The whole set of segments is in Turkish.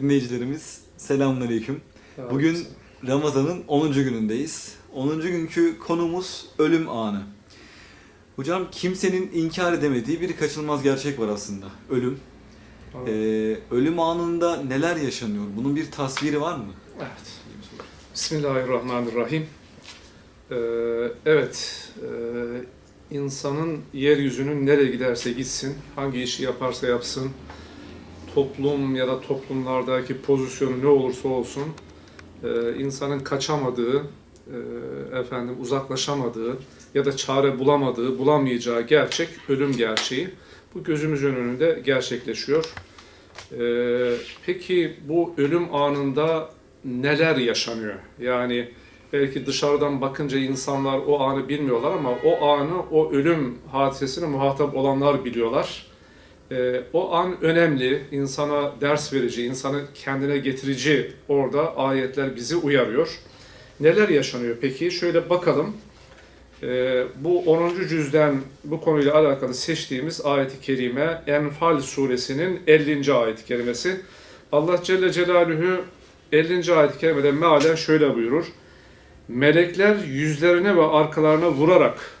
Kıymetli dinleyicilerimiz selamünaleyküm. Bugün Ramazan'ın 10. günündeyiz. 10. günkü konumuz ölüm anı. Hocam kimsenin inkar edemediği bir kaçınılmaz gerçek var aslında. Ölüm. Ee, ölüm anında neler yaşanıyor? Bunun bir tasviri var mı? Evet. Bismillahirrahmanirrahim. Ee, evet, e, insanın yeryüzünün nereye giderse gitsin, hangi işi yaparsa yapsın, toplum ya da toplumlardaki pozisyonu ne olursa olsun, e, insanın kaçamadığı, e, efendim uzaklaşamadığı ya da çare bulamadığı, bulamayacağı gerçek ölüm gerçeği. Bu gözümüzün önünde gerçekleşiyor. Ee, peki bu ölüm anında neler yaşanıyor? Yani belki dışarıdan bakınca insanlar o anı bilmiyorlar ama o anı, o ölüm hadisesine muhatap olanlar biliyorlar. Ee, o an önemli, insana ders verici, insanı kendine getirici orada ayetler bizi uyarıyor. Neler yaşanıyor peki? Şöyle bakalım. Ee, bu 10. cüzden bu konuyla alakalı seçtiğimiz ayet-i kerime Enfal suresinin 50. ayet-i kerimesi. Allah Celle Celaluhu 50. ayet-i kerimede mealen şöyle buyurur. Melekler yüzlerine ve arkalarına vurarak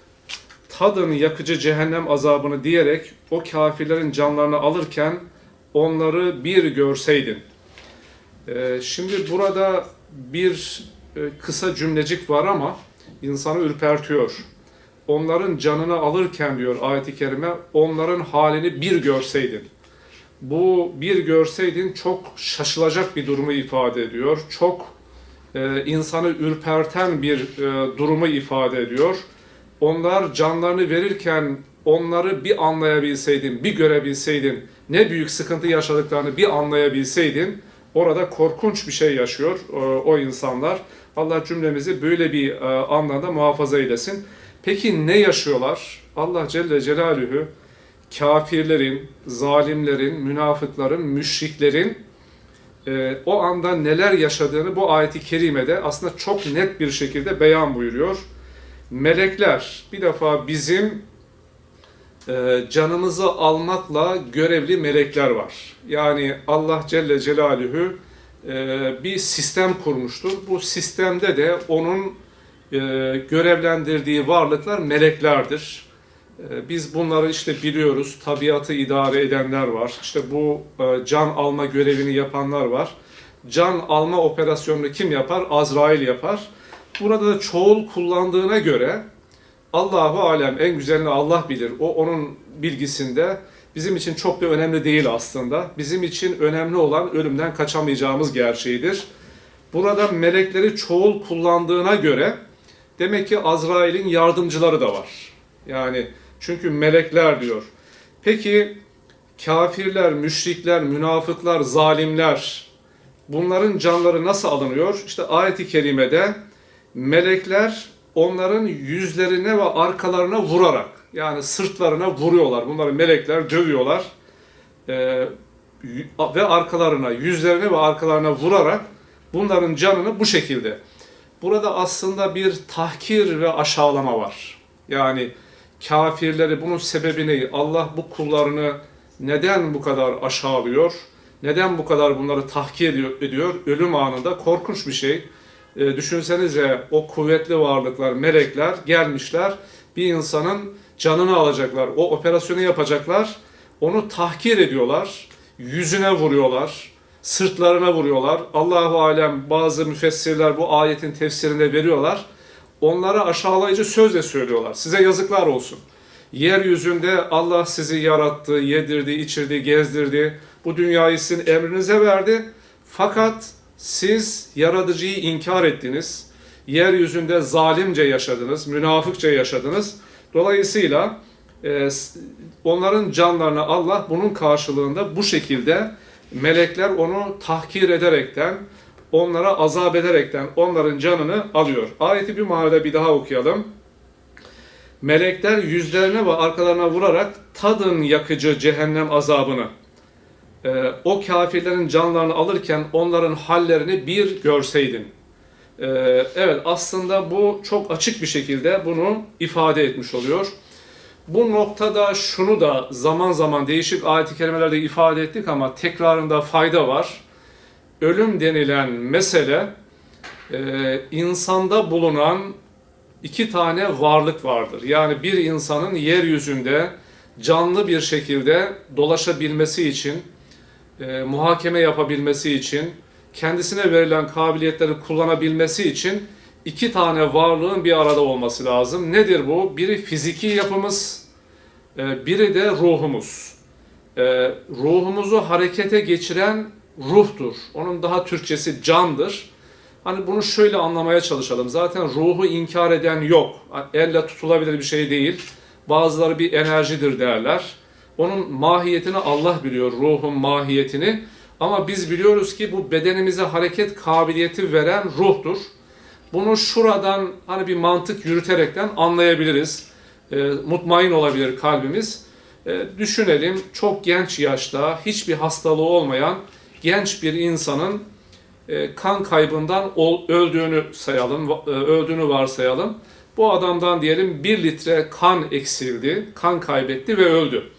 tadın yakıcı cehennem azabını diyerek o kafirlerin canlarını alırken onları bir görseydin. Ee, şimdi burada bir e, kısa cümlecik var ama insanı ürpertiyor. Onların canını alırken diyor ayet-i kerime, onların halini bir görseydin. Bu bir görseydin çok şaşılacak bir durumu ifade ediyor. Çok e, insanı ürperten bir e, durumu ifade ediyor. Onlar canlarını verirken onları bir anlayabilseydin, bir görebilseydin, ne büyük sıkıntı yaşadıklarını bir anlayabilseydin, orada korkunç bir şey yaşıyor e, o insanlar. Allah cümlemizi böyle bir e, anlamda muhafaza eylesin. Peki ne yaşıyorlar? Allah Celle Celaluhu kafirlerin, zalimlerin, münafıkların, müşriklerin e, o anda neler yaşadığını bu ayeti kerimede aslında çok net bir şekilde beyan buyuruyor. Melekler bir defa bizim e, canımızı almakla görevli melekler var. Yani Allah Celle Celaluhu e, bir sistem kurmuştur. Bu sistemde de onun e, görevlendirdiği varlıklar meleklerdir. E, Biz bunları işte biliyoruz. Tabiatı idare edenler var. İşte bu e, can alma görevini yapanlar var. Can alma operasyonunu kim yapar? Azrail yapar. Burada da çoğul kullandığına göre Allahu alem en güzelini Allah bilir. O onun bilgisinde. Bizim için çok da önemli değil aslında. Bizim için önemli olan ölümden kaçamayacağımız gerçeğidir. Burada melekleri çoğul kullandığına göre demek ki Azrail'in yardımcıları da var. Yani çünkü melekler diyor. Peki kafirler, müşrikler, münafıklar, zalimler bunların canları nasıl alınıyor? İşte ayet-i kerimede melekler onların yüzlerine ve arkalarına vurarak yani sırtlarına vuruyorlar. Bunları melekler dövüyorlar. Ee, ve arkalarına, yüzlerine ve arkalarına vurarak bunların canını bu şekilde. Burada aslında bir tahkir ve aşağılama var. Yani kafirleri bunun sebebi ne? Allah bu kullarını neden bu kadar aşağılıyor? Neden bu kadar bunları tahkir ediyor? Ölüm anında korkunç bir şey. E, düşünsenize o kuvvetli varlıklar, melekler gelmişler bir insanın canını alacaklar. O operasyonu yapacaklar. Onu tahkir ediyorlar. Yüzüne vuruyorlar. Sırtlarına vuruyorlar. Allahu alem bazı müfessirler bu ayetin tefsirinde veriyorlar. Onlara aşağılayıcı sözle söylüyorlar. Size yazıklar olsun. Yeryüzünde Allah sizi yarattı, yedirdi, içirdi, gezdirdi. Bu dünyayı sizin emrinize verdi. Fakat siz yaratıcıyı inkar ettiniz. Yeryüzünde zalimce yaşadınız, münafıkça yaşadınız. Dolayısıyla e, onların canlarına Allah bunun karşılığında bu şekilde melekler onu tahkir ederekten, onlara azap ederekten onların canını alıyor. Ayeti bir manada bir daha okuyalım. Melekler yüzlerine ve arkalarına vurarak tadın yakıcı cehennem azabını. Ee, o kafirlerin canlarını alırken onların hallerini bir görseydin. Ee, evet aslında bu çok açık bir şekilde bunu ifade etmiş oluyor. Bu noktada şunu da zaman zaman değişik ayet-i kerimelerde ifade ettik ama tekrarında fayda var. ölüm denilen mesele e, insanda bulunan iki tane varlık vardır. Yani bir insanın yeryüzünde canlı bir şekilde dolaşabilmesi için, e, muhakeme yapabilmesi için, kendisine verilen kabiliyetleri kullanabilmesi için iki tane varlığın bir arada olması lazım. Nedir bu? Biri fiziki yapımız, e, biri de ruhumuz. E, ruhumuzu harekete geçiren ruhtur. Onun daha Türkçesi candır. Hani bunu şöyle anlamaya çalışalım. Zaten ruhu inkar eden yok. Elle tutulabilir bir şey değil. Bazıları bir enerjidir derler. Onun mahiyetini Allah biliyor, ruhun mahiyetini. Ama biz biliyoruz ki bu bedenimize hareket kabiliyeti veren ruhtur. Bunu şuradan hani bir mantık yürüterekten anlayabiliriz. E, mutmain olabilir kalbimiz. E, düşünelim çok genç yaşta hiçbir hastalığı olmayan genç bir insanın e, kan kaybından ol- öldüğünü sayalım, e, öldüğünü varsayalım. Bu adamdan diyelim 1 litre kan eksildi, kan kaybetti ve öldü.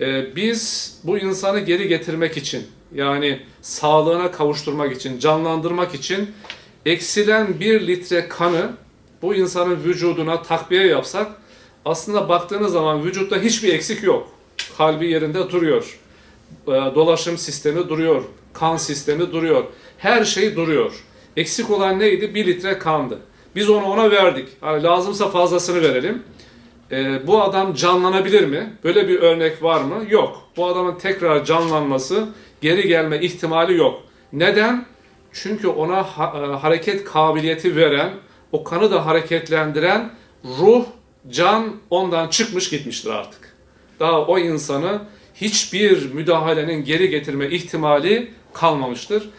E, biz bu insanı geri getirmek için yani sağlığına kavuşturmak için, canlandırmak için eksilen 1 litre kanı bu insanın vücuduna takviye yapsak aslında baktığınız zaman vücutta hiçbir eksik yok. Kalbi yerinde duruyor. E, Dolaşım sistemi duruyor. Kan sistemi duruyor. Her şey duruyor. Eksik olan neydi? 1 litre kandı. Biz onu ona verdik. Hani lazımsa fazlasını verelim. E, bu adam canlanabilir mi? Böyle bir örnek var mı? Yok. Bu adamın tekrar canlanması, geri gelme ihtimali yok. Neden? Çünkü ona ha- e, hareket kabiliyeti veren, o kanı da hareketlendiren ruh, can ondan çıkmış gitmiştir artık. Daha o insanı hiçbir müdahalenin geri getirme ihtimali kalmamıştır.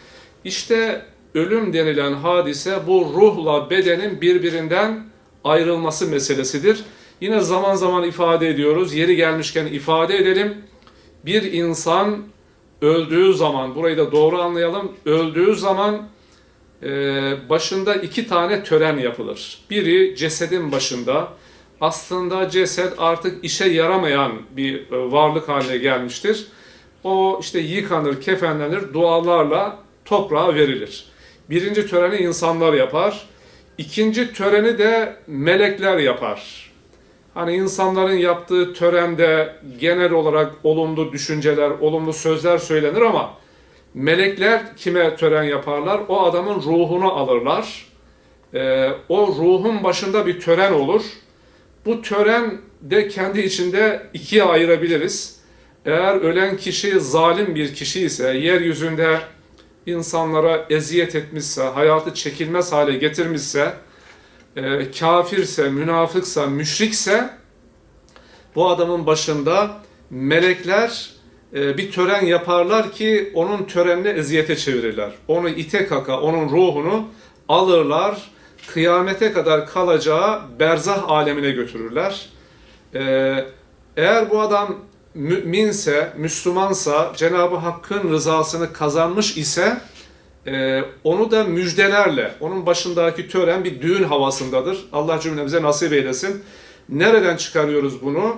İşte ölüm denilen hadise bu ruhla bedenin birbirinden ayrılması meselesidir. Yine zaman zaman ifade ediyoruz. Yeri gelmişken ifade edelim. Bir insan öldüğü zaman, burayı da doğru anlayalım. Öldüğü zaman e, başında iki tane tören yapılır. Biri cesedin başında. Aslında ceset artık işe yaramayan bir e, varlık haline gelmiştir. O işte yıkanır, kefenlenir, dualarla toprağa verilir. Birinci töreni insanlar yapar. İkinci töreni de melekler yapar. Hani insanların yaptığı törende genel olarak olumlu düşünceler, olumlu sözler söylenir ama melekler kime tören yaparlar? O adamın ruhunu alırlar. Ee, o ruhun başında bir tören olur. Bu tören de kendi içinde ikiye ayırabiliriz. Eğer ölen kişi zalim bir kişi ise, yeryüzünde insanlara eziyet etmişse, hayatı çekilmez hale getirmişse, e, kafirse, münafıksa, müşrikse bu adamın başında melekler e, bir tören yaparlar ki onun törenini eziyete çevirirler. Onu ite kaka, onun ruhunu alırlar, kıyamete kadar kalacağı berzah alemine götürürler. E, eğer bu adam müminse, Müslümansa, Cenab-ı Hakk'ın rızasını kazanmış ise ee, onu da müjdelerle, onun başındaki tören bir düğün havasındadır. Allah cümlemize nasip eylesin. Nereden çıkarıyoruz bunu?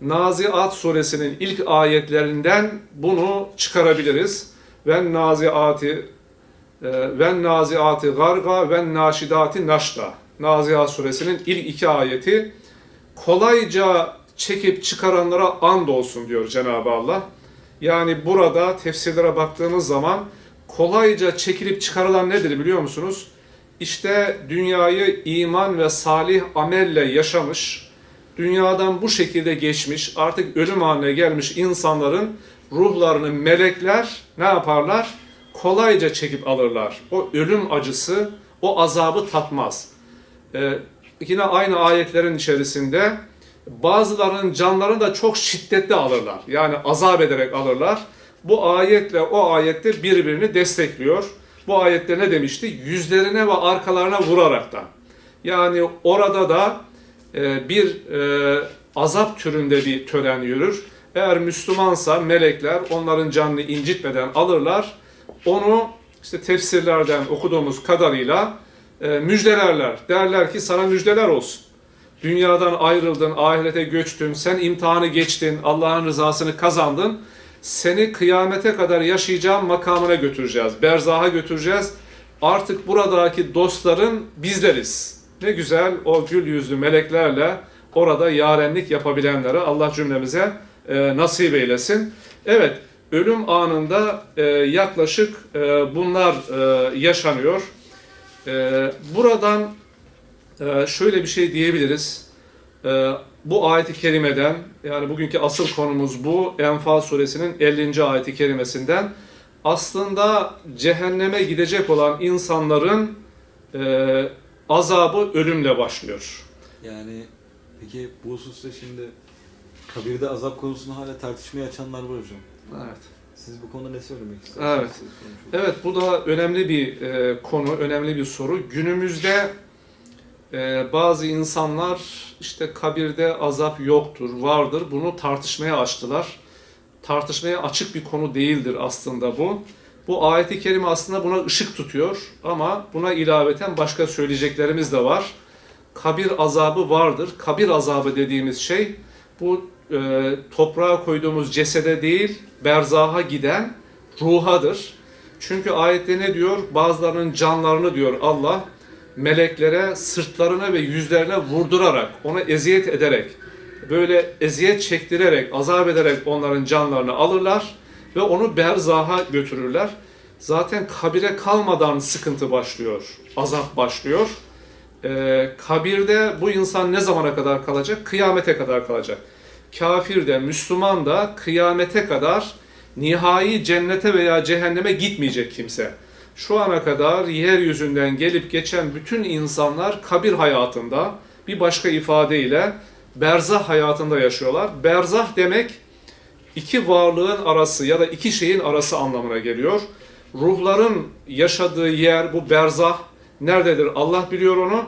Naziat suresinin ilk ayetlerinden bunu çıkarabiliriz. Ve naziati ve naziati garga ve naşidati naşta. Naziat suresinin ilk iki ayeti kolayca çekip çıkaranlara and olsun diyor Cenab-ı Allah. Yani burada tefsirlere baktığımız zaman kolayca çekilip çıkarılan nedir biliyor musunuz? İşte dünyayı iman ve salih amelle yaşamış, dünyadan bu şekilde geçmiş, artık ölüm haline gelmiş insanların ruhlarını melekler ne yaparlar? Kolayca çekip alırlar. O ölüm acısı, o azabı tatmaz. Ee, yine aynı ayetlerin içerisinde bazılarının canlarını da çok şiddetli alırlar. Yani azap ederek alırlar. Bu ayetle o ayette birbirini destekliyor. Bu ayette ne demişti? Yüzlerine ve arkalarına vuraraktan. Yani orada da e, bir e, azap türünde bir tören yürür. Eğer Müslümansa melekler onların canını incitmeden alırlar. Onu işte tefsirlerden okuduğumuz kadarıyla e, müjdelerler. Derler ki sana müjdeler olsun. Dünyadan ayrıldın, ahirete göçtün, sen imtihanı geçtin, Allah'ın rızasını kazandın. Seni kıyamete kadar yaşayacağım makamına götüreceğiz. Berzaha götüreceğiz. Artık buradaki dostların bizleriz. Ne güzel o gül yüzlü meleklerle orada yarenlik yapabilenlere Allah cümlemize e, nasip eylesin. Evet, ölüm anında e, yaklaşık e, bunlar e, yaşanıyor. E, buradan e, şöyle bir şey diyebiliriz. E, bu ayeti kerimeden, yani bugünkü asıl konumuz bu, Enfal suresinin 50. ayeti kerimesinden aslında cehenneme gidecek olan insanların e, azabı ölümle başlıyor. Yani peki bu hususta şimdi kabirde azap konusunu hala tartışmaya açanlar var hocam. Evet. Siz bu konuda ne söylemek istersiniz? Evet. Evet bu da önemli bir e, konu, önemli bir soru. Günümüzde e, bazı insanlar işte kabirde azap yoktur, vardır. Bunu tartışmaya açtılar. Tartışmaya açık bir konu değildir aslında bu. Bu ayeti kerime aslında buna ışık tutuyor ama buna ilaveten başka söyleyeceklerimiz de var. Kabir azabı vardır. Kabir azabı dediğimiz şey bu e, toprağa koyduğumuz cesede değil, berzaha giden ruhadır. Çünkü ayette ne diyor? Bazılarının canlarını diyor Allah meleklere sırtlarına ve yüzlerine vurdurarak, ona eziyet ederek, böyle eziyet çektirerek, azap ederek onların canlarını alırlar ve onu berzaha götürürler. Zaten kabire kalmadan sıkıntı başlıyor, azap başlıyor. Ee, kabirde bu insan ne zamana kadar kalacak? Kıyamete kadar kalacak. Kafir de, Müslüman da kıyamete kadar nihai cennete veya cehenneme gitmeyecek kimse. Şu ana kadar yeryüzünden gelip geçen bütün insanlar kabir hayatında bir başka ifadeyle berzah hayatında yaşıyorlar. Berzah demek iki varlığın arası ya da iki şeyin arası anlamına geliyor. Ruhların yaşadığı yer bu berzah nerededir? Allah biliyor onu.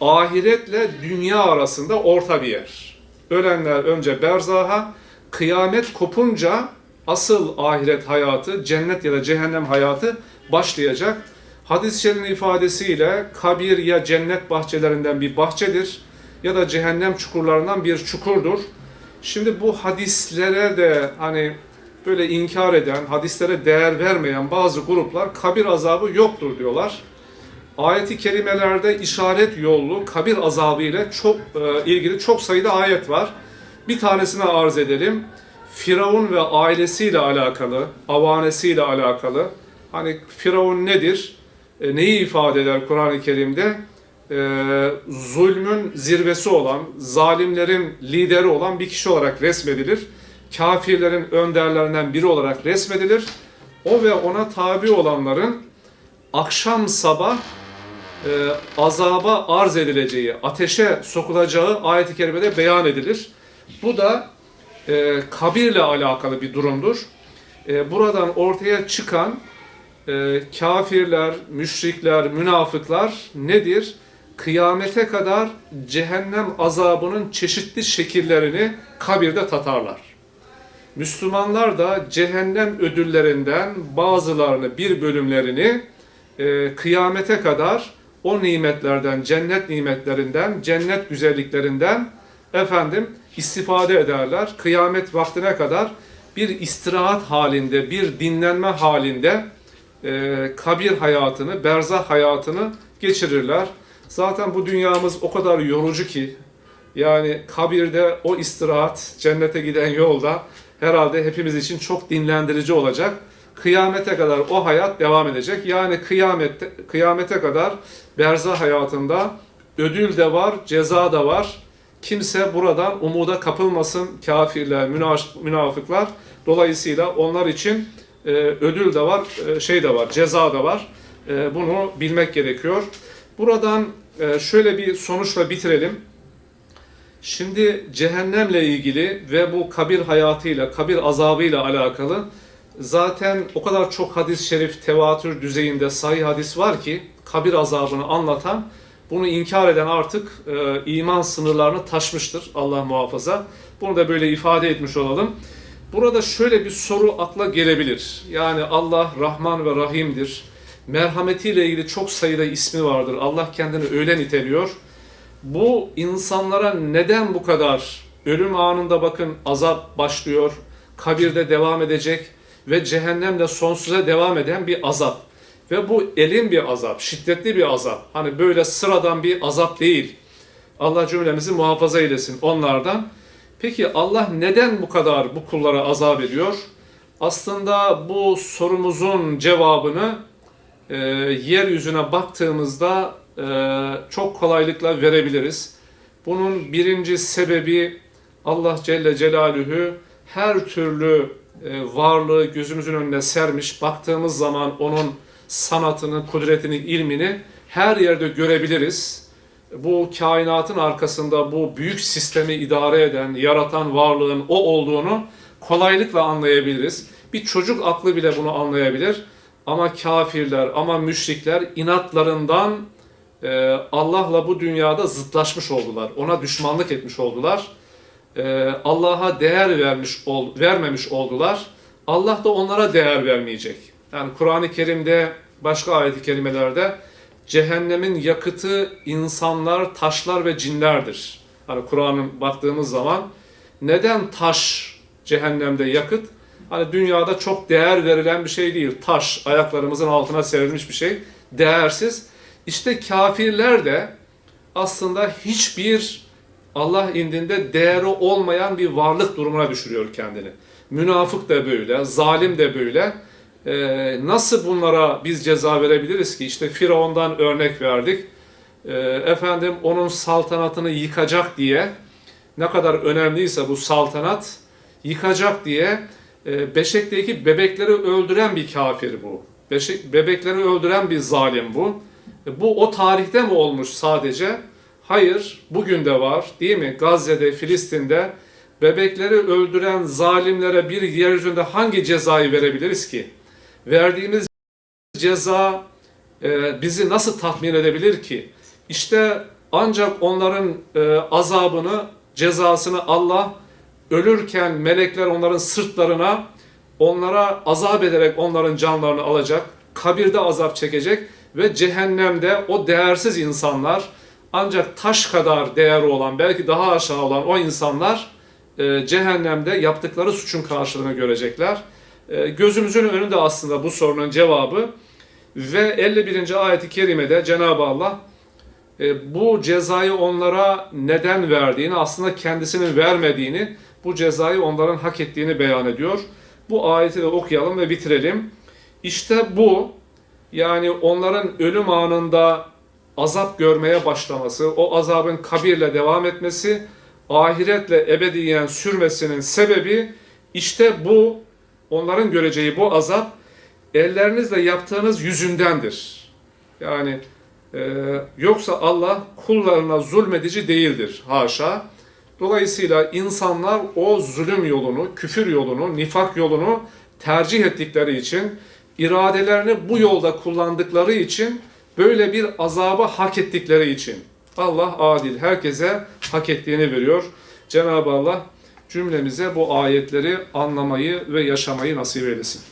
Ahiretle dünya arasında orta bir yer. Ölenler önce berzaha, kıyamet kopunca asıl ahiret hayatı, cennet ya da cehennem hayatı başlayacak. Hadis-i şerifin ifadesiyle kabir ya cennet bahçelerinden bir bahçedir ya da cehennem çukurlarından bir çukurdur. Şimdi bu hadislere de hani böyle inkar eden, hadislere değer vermeyen bazı gruplar kabir azabı yoktur diyorlar. Ayet-i kerimelerde işaret yollu kabir azabı ile çok e, ilgili çok sayıda ayet var. Bir tanesini arz edelim. Firavun ve ailesiyle alakalı, avanesiyle alakalı. Hani Firavun nedir? E, neyi ifade eder Kur'an-ı Kerim'de? E, zulmün zirvesi olan, zalimlerin lideri olan bir kişi olarak resmedilir. Kafirlerin önderlerinden biri olarak resmedilir. O ve ona tabi olanların akşam sabah e, azaba arz edileceği, ateşe sokulacağı ayet-i kerimede beyan edilir. Bu da e, kabirle alakalı bir durumdur. E, buradan ortaya çıkan e, kafirler, müşrikler, münafıklar nedir? Kıyamete kadar cehennem azabının çeşitli şekillerini kabirde tatarlar. Müslümanlar da cehennem ödüllerinden bazılarını, bir bölümlerini e, kıyamete kadar o nimetlerden, cennet nimetlerinden, cennet güzelliklerinden efendim istifade ederler. Kıyamet vaktine kadar bir istirahat halinde, bir dinlenme halinde e, kabir hayatını, berzah hayatını geçirirler. Zaten bu dünyamız o kadar yorucu ki yani kabirde o istirahat, cennete giden yolda herhalde hepimiz için çok dinlendirici olacak. Kıyamete kadar o hayat devam edecek. Yani kıyamette, kıyamete kadar berzah hayatında ödül de var, ceza da var. Kimse buradan umuda kapılmasın kafirler, münafıklar. Dolayısıyla onlar için e, ödül de var, e, şey de var, ceza da var. E, bunu bilmek gerekiyor. Buradan e, şöyle bir sonuçla bitirelim. Şimdi cehennemle ilgili ve bu kabir hayatıyla, kabir azabıyla alakalı zaten o kadar çok hadis-i şerif tevatür düzeyinde sahih hadis var ki kabir azabını anlatan bunu inkar eden artık e, iman sınırlarını taşmıştır Allah muhafaza. Bunu da böyle ifade etmiş olalım. Burada şöyle bir soru akla gelebilir. Yani Allah Rahman ve Rahim'dir. Merhametiyle ilgili çok sayıda ismi vardır. Allah kendini öyle niteliyor. Bu insanlara neden bu kadar ölüm anında bakın azap başlıyor, kabirde devam edecek ve cehennemde sonsuza devam eden bir azap. Ve bu elin bir azap, şiddetli bir azap. Hani böyle sıradan bir azap değil. Allah cümlemizi muhafaza eylesin onlardan. Peki Allah neden bu kadar bu kullara azap ediyor? Aslında bu sorumuzun cevabını e, yeryüzüne baktığımızda e, çok kolaylıkla verebiliriz. Bunun birinci sebebi Allah Celle Celaluhu her türlü e, varlığı gözümüzün önüne sermiş. Baktığımız zaman onun sanatını, kudretini, ilmini her yerde görebiliriz. Bu kainatın arkasında bu büyük sistemi idare eden, yaratan varlığın o olduğunu kolaylıkla anlayabiliriz. Bir çocuk aklı bile bunu anlayabilir. Ama kafirler, ama müşrikler inatlarından e, Allah'la bu dünyada zıtlaşmış oldular. Ona düşmanlık etmiş oldular. E, Allah'a değer vermiş ol, vermemiş oldular. Allah da onlara değer vermeyecek. Yani Kur'an-ı Kerim'de başka ayet-i kerimelerde cehennemin yakıtı insanlar, taşlar ve cinlerdir. Hani Kur'an'ın baktığımız zaman neden taş cehennemde yakıt? Hani dünyada çok değer verilen bir şey değil. Taş ayaklarımızın altına serilmiş bir şey. Değersiz. İşte kafirler de aslında hiçbir Allah indinde değeri olmayan bir varlık durumuna düşürüyor kendini. Münafık da böyle, zalim de böyle. Ee, nasıl bunlara biz ceza verebiliriz ki? İşte Firavun'dan örnek verdik. Ee, efendim onun saltanatını yıkacak diye ne kadar önemliyse bu saltanat yıkacak diye e, Beşik'teki bebekleri öldüren bir kafir bu. Beşik, bebekleri öldüren bir zalim bu. E, bu o tarihte mi olmuş sadece? Hayır, bugün de var değil mi? Gazze'de, Filistin'de bebekleri öldüren zalimlere bir yeryüzünde hangi cezayı verebiliriz ki? Verdiğimiz ceza e, bizi nasıl tatmin edebilir ki? İşte ancak onların e, azabını, cezasını Allah ölürken melekler onların sırtlarına onlara azap ederek onların canlarını alacak, kabirde azap çekecek ve cehennemde o değersiz insanlar ancak taş kadar değeri olan belki daha aşağı olan o insanlar e, cehennemde yaptıkları suçun karşılığını görecekler. E, gözümüzün önünde aslında bu sorunun cevabı ve 51. ayeti kerimede Cenab-ı Allah e, bu cezayı onlara neden verdiğini aslında kendisinin vermediğini bu cezayı onların hak ettiğini beyan ediyor. Bu ayeti de okuyalım ve bitirelim. İşte bu yani onların ölüm anında azap görmeye başlaması, o azabın kabirle devam etmesi, ahiretle ebediyen sürmesinin sebebi işte bu onların göreceği bu azap ellerinizle yaptığınız yüzündendir. Yani e, yoksa Allah kullarına zulmedici değildir. Haşa. Dolayısıyla insanlar o zulüm yolunu, küfür yolunu, nifak yolunu tercih ettikleri için, iradelerini bu yolda kullandıkları için, böyle bir azaba hak ettikleri için. Allah adil, herkese hak ettiğini veriyor. Cenab-ı Allah cümlemize bu ayetleri anlamayı ve yaşamayı nasip eylesin.